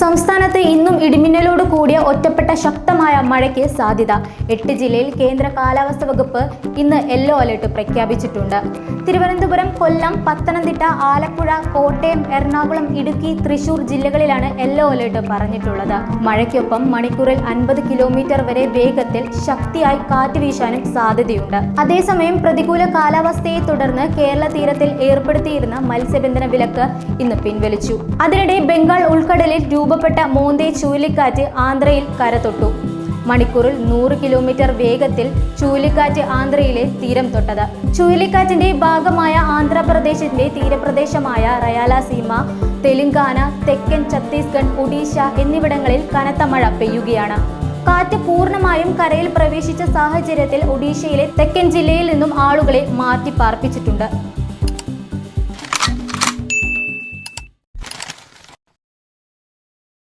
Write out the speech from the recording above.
സംസ്ഥാനത്ത് ഇന്നും ഇടിമിന്നലോട് കൂടിയ ഒറ്റപ്പെട്ട ശക്തമായ മഴയ്ക്ക് സാധ്യത. എട്ട് ജില്ലയിൽ കേന്ദ്ര കാലാവസ്ഥ വകുപ്പ് ഇന്ന് യെല്ലോ അലർട്ട് പ്രഖ്യാപിച്ചിട്ടുണ്ട്. തിരുവനന്തപുരം കൊല്ലം പത്തനംതിട്ട ആലപ്പുഴ കോട്ടയം എറണാകുളം ഇടുക്കി തൃശൂർ ജില്ലകളിലാണ് യെല്ലോ അലർട്ട് പറഞ്ഞിട്ടുള്ളത്. മഴയ്ക്കൊപ്പം മണിക്കൂറിൽ അൻപത് കിലോമീറ്റർ വരെ വേഗത്തിൽ ശക്തിയായി കാറ്റ് വീശാനും സാധ്യതയുണ്ട്. അതേസമയം പ്രതികൂല കാലാവസ്ഥയെ തുടർന്ന് കേരള തീരത്തിൽ ഏർപ്പെടുത്തിയിരുന്ന മത്സ്യബന്ധന വിലക്ക് ഇന്ന് പിൻവലിച്ചു. അതിനിടെ ബംഗാൾ ഉൾക്കടലിൽ രൂപപ്പെട്ട മോന്തേ ചുഴലിക്കാറ്റ് ആന്ധ്രയിൽ കരതൊട്ടു മണിക്കൂറിൽ നൂറ് കിലോമീറ്റർ വേഗത്തിൽ ചുഴലിക്കാറ്റ് ആന്ധ്രയിലെ തീരം തൊട്ടത്. ചുഴലിക്കാറ്റിന്റെ ഭാഗമായ ആന്ധ്രാപ്രദേശിന്റെ തീരപ്രദേശമായ റയാല സീമ തെലുങ്കാന തെക്കൻ ഛത്തീസ്ഗഡ് ഒഡീഷ എന്നിവിടങ്ങളിൽ കനത്ത മഴ പെയ്യുകയാണ്. കാറ്റ് പൂർണമായും കരയിൽ പ്രവേശിച്ച സാഹചര്യത്തിൽ ഒഡീഷയിലെ തെക്കൻ ജില്ലയിൽ നിന്നും ആളുകളെ മാറ്റി പാർപ്പിച്ചിട്ടുണ്ട്